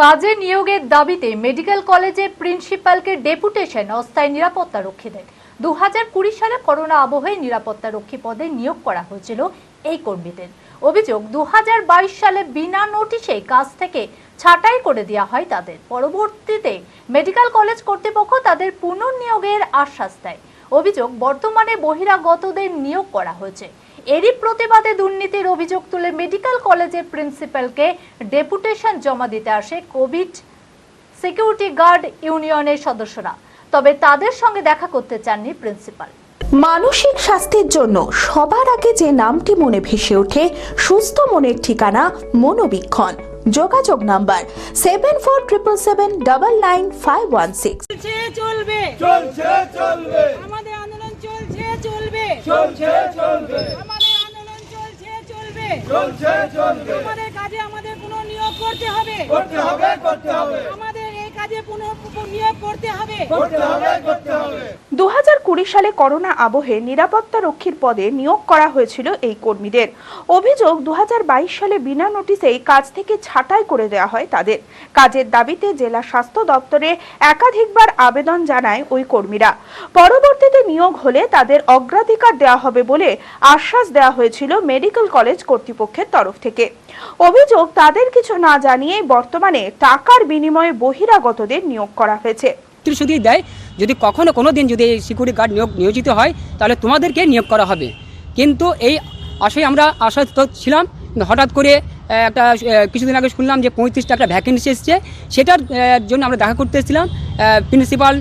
কাজে নিয়োগের দাবিতে মেডিকেল কলেজের প্রিন্সিপালকে ডেপুটেশন, অস্থায়ী নিরাপত্তা রক্ষীদের। দু হাজার কুড়ি সালে করোনা আবহে নিরাপত্তা রক্ষী পদে নিয়োগ করা হয়েছিল এই কর্মীদের। অভিযোগ দু হাজার বাইশ সালে বিনা নোটিশে কাজ থেকে ছাঁটাই করে দেওয়া হয় তাদের। পরবর্তীতে মেডিকেল কলেজ কর্তৃপক্ষ তাদের পুনর্নিয়োগের আশ্বাস দেয়। অভিযোগ, বর্তমানে বহিরাগতদের নিয়োগ করা হয়েছে। এরই প্রতিবাদে দুর্নীতির অভিযোগ তুলে মেডিকেল কলেজের প্রিন্সিপালকে ডেপুটেশন জমা দিতে আসে কোভিড সিকিউরিটি গার্ড ইউনিয়নের সদস্যরা। তবে তাদের সঙ্গে দেখা করতে চাননি প্রিন্সিপাল। মানসিক স্বাস্থ্যের জন্য সবার আগে যে নামটি মনে ভেসে ওঠে সুস্থ মনের ঠিকানা মনোবীক্ষণ। যোগাযোগ number seven four triple seven double nine five one six চলবে। চলছে চলবে। আমাদের আন্দোলন চলছে চলবে। চলছে চলবে আমাদের আন্দোলন চলছে চলবে চলছে চলবে। আমাদের কাজে আমাদের পুনঃ নিয়োগ করতে হবে। করতে হবে করতে হবে। আমাদের এই কাজে পুনঃ নিয়োগ করতে হবে। করতে হবে করতে হবে। দু হাজার কুড়ি সালে করোনা আবহে নিরাপত্তা রক্ষীর পদে নিয়োগ করা হয়েছিল এই কর্মীদের। অভিযোগ দু সালে বিনা নোটিশেই কাজ থেকে ছাঁটাই করে দেওয়া হয় তাদের। কাজের দাবিতে জেলা স্বাস্থ্য দপ্তরে একাধিকবার আবেদন জানায় ওই কর্মীরা। পরবর্তীতে নিয়োগ হলে তাদের অগ্রাধিকার দেওয়া হবে বলে আশ্বাস দেওয়া হয়েছিল মেডিকেল কলেজ কর্তৃপক্ষের তরফ থেকে। অভিযোগ তাদের কিছু না জানিয়েই বর্তমানে টাকার বিনিময়ে বহিরাগতদের নিয়োগ করা হয়েছে। প্রতিশ্রুতি দেয় যদি কখনো কোনো দিন যদি এই সিকিউরিটি গার্ড নিয়োগ নিয়োজিত হয়, তাহলে তোমাদেরকে নিয়োগ করা হবে। কিন্তু এই আশায় আমরা আশায়িত ছিলাম হঠাৎ করে একটা কিছুদিন আগে শুনলাম যে পঁয়ত্রিশটা একটা ভ্যাকেন্সি এসছে। সেটার জন্য আমরা দেখা করতে এসেছিলাম প্রিন্সিপাল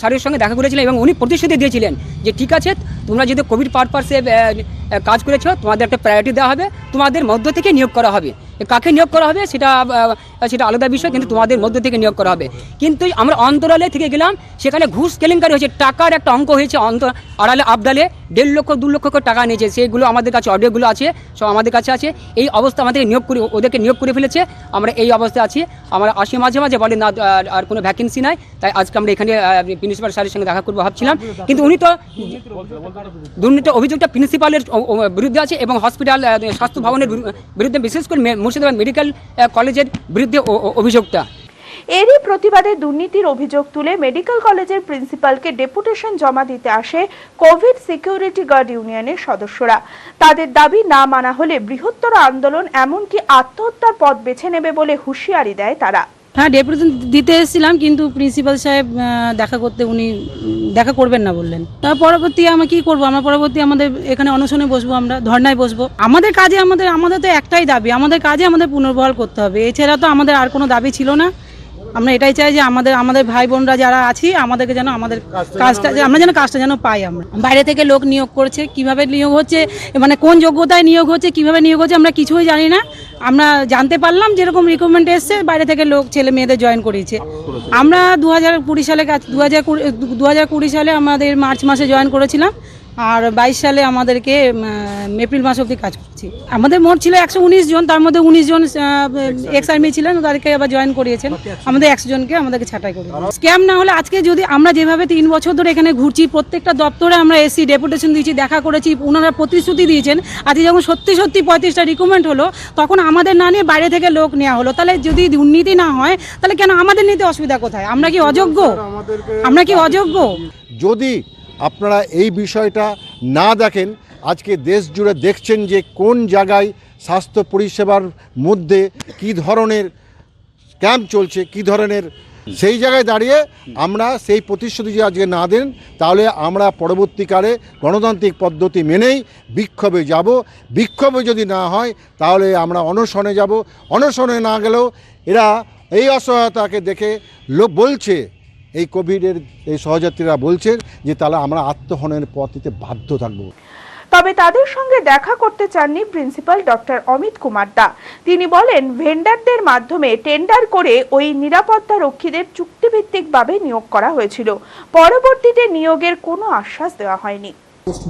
স্যারের সঙ্গে দেখা করেছিলাম এবং উনি প্রতিশ্রুতি দিয়েছিলেন যে ঠিক আছে, তোমরা যদি কোভিড পারপাসে কাজ করেছ, তোমাদের একটা প্রায়োরিটি দেওয়া হবে, তোমাদের মধ্য থেকে নিয়োগ করা হবে। কাকে নিয়োগ করা হবে সেটা সেটা আলাদা বিষয়, কিন্তু তোমাদের মধ্য থেকে নিয়োগ করা হবে। কিন্তু আমরা অন্তরালে থেকে গেলাম, সেখানে ঘুষ কেলেঙ্কারি হয়েছে, টাকার একটা অঙ্ক হয়েছে অন্তর আড়ালে, আবদালে। দেড় লক্ষ, দু লক্ষ করে টাকা নিয়েছে, সেগুলো আমাদের কাছে, অডিওগুলো আছে, সব আমাদের কাছে আছে। এই অবস্থা আমাদের নিয়োগ করে, ওদেরকে নিয়োগ করে ফেলেছে। আমরা এই অবস্থায় আছি। আমরা আসি মাঝে মাঝে বলে, না, আর- কোনো ভ্যাকেন্সি নাই। তাই আজকে আমরা এখানে প্রিন্সিপাল স্যারের সঙ্গে দেখা করব ভাবছিলাম। কিন্তু উনি তো দুর্নীতি অভিযোগটা প্রিন্সিপালের বিরুদ্ধে আছে এবং হসপিটাল স্বাস্থ্য ভবনের বিরুদ্ধে, বিশেষ করে মুর্শিদাবাদ মেডিকেল কলেজের বিরুদ্ধে অভিযোগটা। এরই প্রতিবাদে দুর্নীতির অভিযোগ তুলে মেডিকেল কলেজের প্রিন্সিপালকে ডেপুটেশন জমা দিতে আসে কোভিড সিকিউরিটি গার্ড ইউনিয়নের সদস্যরা। তাদের দাবি না মানা হলে বৃহত্তর আন্দোলন এমনকি আত্মহত্যার পথ বেছে নেবে বলে হুঁশিয়ারি দেয় তারা। হ্যাঁ ডেপুটেশন দিতে এসেছিলাম, কিন্তু প্রিন্সিপাল সাহেব দেখা করতে উনি দেখা করবেন না বললেন। তার পরবর্তী আমরা কি করব? আমরা পরবর্তী আমাদের এখানে অনশনে বসবো আমরা, ধর্নায় বসবো। আমাদের কাজে আমাদের আমাদের তো একটাই দাবি, আমাদের কাজে আমাদের পুনর্বহাল করতে হবে। এছাড়া তো আমাদের আর কোনো দাবি ছিল না। আমরা এটাই চাই যে আমাদের আমাদের ভাই বোনরা যারা আছি আমাদেরকে যেন আমাদের কাজটা আমরা যেন কাজটা যেন পাই আমরা। বাইরে থেকে লোক নিয়োগ করছে কীভাবে নিয়োগ হচ্ছে মানে কোন যোগ্যতায় নিয়োগ হচ্ছে কীভাবে নিয়োগ হচ্ছে আমরা কিছুই জানি না। আমরা জানতে পারলাম যেরকম রিক্রুটমেন্ট এসছে বাইরে থেকে লোক ছেলে মেয়েদের জয়েন করিয়েছে আমরা দু হাজার কুড়ি সালে কাজ দু হাজার কুড়ি দু হাজার কুড়ি সালে আমাদের মার্চ মাসে জয়েন করেছিলাম। আর বাইশ সালে আমাদেরকে এপ্রিল মাস অবধি কাজ করছি। আমাদের মোট ছিল একশো উনিশ জন, তার মধ্যে উনিশ জন এক্স আর্মি ছিলেন, তাদেরকে আবার জয়েন করিয়েছেন। আমাদের একশো জনকে আমাদেরকে ছাঁটাই করে স্ক্যাম না হলে আজকে যদি আমরা যেভাবে তিন বছর ধরে এখানে ঘুরছি, প্রত্যেকটা দপ্তরে আমরা এসি ডেপুটেশন দিয়েছি, দেখা করেছি ওনারা প্রতিশ্রুতি দিয়েছেন, আজকে যখন সত্যি সত্যি পঁয়ত্রিশটা রিক্রুটমেন্ট হলো, তখন আমাদের না নিয়ে বাইরে থেকে লোক নেওয়া হলো। তাহলে যদি দুর্নীতি না হয়, তাহলে কেন আমাদের নিতে অসুবিধা কোথায়? আমরা কি অযোগ্য? আমরা কি অযোগ্য? যদি আপনারা এই বিষয়টা না দেখেন, আজকে দেশ জুড়ে দেখছেন যে কোন জায়গায় স্বাস্থ্য পরিষেবার মধ্যে কি ধরনের ক্যাম্প চলছে, কি ধরনের সেই জায়গায় দাঁড়িয়ে আমরা সেই প্রতিশ্রুতি যদি আজকে না দেন, তাহলে আমরা পরবর্তীকালে গণতান্ত্রিক পদ্ধতি মেনেই বিক্ষোভে যাব। বিক্ষোভে যদি না হয়, তাহলে আমরা অনশনে যাব। অনশনে না গেলেও এরা এই অসহায়তাকে দেখে লোক বলছে এই কোভিডের এই সহযাত্রীরা বলছে যে তাহলে আমরা আত্মহনের পথ নিতে বাধ্য থাকব। তবে তাদের সঙ্গে দেখা করতে চাননি প্রিন্সিপাল ডক্টর অমিত কুমার দা। তিনি বলেন ভেন্ডারদের মাধ্যমে টেন্ডার করে ওই নিরাপত্তা রক্ষীদের চুক্তিভিত্তিকভাবে নিয়োগ করা হয়েছিল। পরবর্তীতে নিয়োগের কোনো আশ্বাস দেওয়া হয়নি।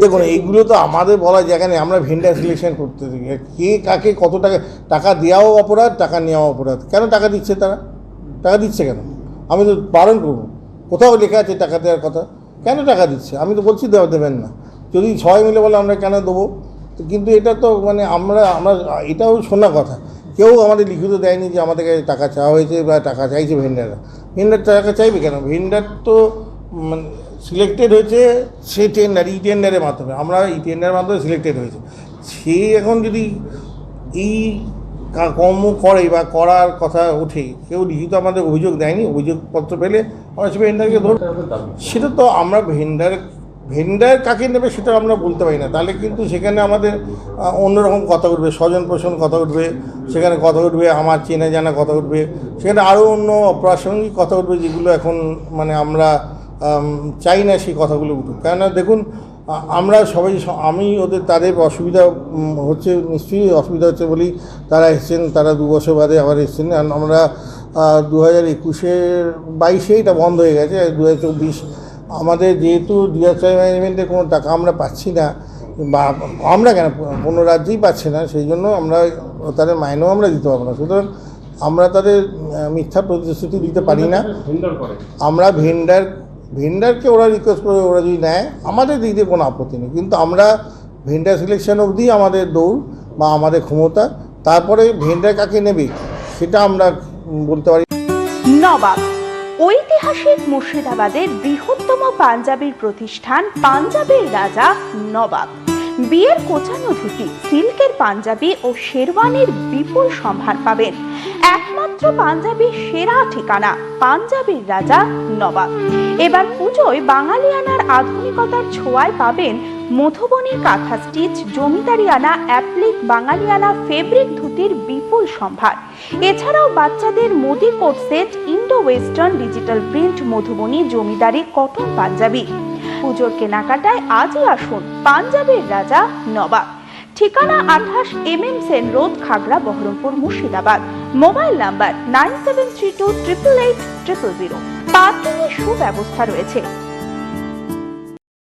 দেখুন এইগুলো তো আমাদের বলা জায়গা নেই আমরা ভেন্ডার সিলেকশন করতে থাকি। কে কাকে কত টাকা টাকা দেওয়াও অপরাধ টাকা নেওয়াও অপরাধ। কেন টাকা দিচ্ছে তারা? টাকা দিচ্ছে কেন? আমি তো বারণ করব। কোথাও লেখা আছে টাকা দেওয়ার কথা। কেন টাকা দিচ্ছে? আমি তো বলছি দেওয়া দেবেন না। যদি সবাই মিলে বলে আমরা কেন দেবো? কিন্তু এটা তো মানে আমরা আমরা এটাও শোনা কথা। কেউ আমাদের লিখিত দেয়নি যে আমাদের কাছে টাকা চাওয়া হয়েছে বা টাকা চাইছে ভেন্ডাররা। ভেন্ডার টাকা চাইবে কেন? ভেন্ডার তো মানে সিলেক্টেড হয়েছে সে টেন্ডার ই টেন্ডারের মাধ্যমে। আমরা ই টেন্ডারের মাধ্যমে সিলেক্টেড হয়েছে। সে এখন যদি এই কর্ম করে বা করার কথা ওঠে কেউ লিখিত আমাদের অভিযোগ দেয়নি অভিযোগপত্র পেলে আমরা সে ভেন্ডারকে ধর সেটা তো আমরা ভেন্ডার ভেন্ডার কাকে নেবে সেটা আমরা বলতে পারি না। তাহলে কিন্তু সেখানে আমাদের অন্যরকম কথা উঠবে স্বজন পোষণ কথা উঠবে সেখানে কথা উঠবে আমার চেনা জানা কথা উঠবে সেখানে আরও অন্য অপ্রাসঙ্গিক কথা উঠবে যেগুলো এখন মানে আমরা চাই না সেই কথাগুলো উঠুক। কেননা দেখুন আমরা সবাই আমি ওদের তাদের অসুবিধা হচ্ছে নিশ্চয়ই অসুবিধা হচ্ছে বলেই তারা এসছেন তারা দু বছর বাদে আবার এসছেন। আর আমরা দু হাজার একুশের বাইশে এটা বন্ধ হয়ে গেছে দু হাজার চব্বিশ আমাদের যেহেতু ডিজাস্টার ম্যানেজমেন্টের কোনো টাকা আমরা পাচ্ছি না বা আমরা কেন কোনো রাজ্যেই পাচ্ছি না সেই জন্য আমরা তাদের মাইনেও আমরা দিতে পারব না। সুতরাং আমরা তাদের মিথ্যা প্রতিশ্রুতি দিতে পারি না। আমরা ভেন্ডার ভেন্ডারকে ওরা রিকোয়েস্ট করে ওরা যদি নেয়, আমাদের দিক দিয়ে কোনো আপত্তি নেই। কিন্তু আমরা ভেন্ডার সিলেকশন অবধি আমাদের দৌড় বা আমাদের ক্ষমতা, তারপরে ভেন্ডার কাকে নেবে, সেটা আমরা বলতে পারি। নবাব, ঐতিহাসিক মুর্শিদাবাদের বৃহত্তম পাঞ্জাবির প্রতিষ্ঠান পাঞ্জাবের রাজা নবাব। বিয়ের কোচানো ধুতি, সিল্কের পাঞ্জাবি ও শেরওয়ানির বিপুল সম্ভার পাবেন। একমাত্র পাঞ্জাবির সেরা ঠিকানা, পাঞ্জাবির রাজা নবাব। এবার পুজোয় বাঙালিয়ানার আধুনিকতার ছোঁয়ায় পাবেন মধুবনী কাঁথা স্টিচ জমিদারিয়ানা অ্যাপ্লিক বাঙালিয়ানা ফেব্রিক ধুতির বিপুল সম্ভার। এছাড়াও বাচ্চাদের Modi coat set Indo western digital print, Madhubani জমিদারি কটন পাঞ্জাবি। পুজোর কেনাকাটায় আজই আসুন পাঞ্জাবের রাজা নবাব। ঠিকানা আঠাশ M M Sen road, Khagra, Berhampore, Murshidabad. Mobile number nine seven three two triple eight triple zero. পার্কিংয়ের সুব্যবস্থা রয়েছে।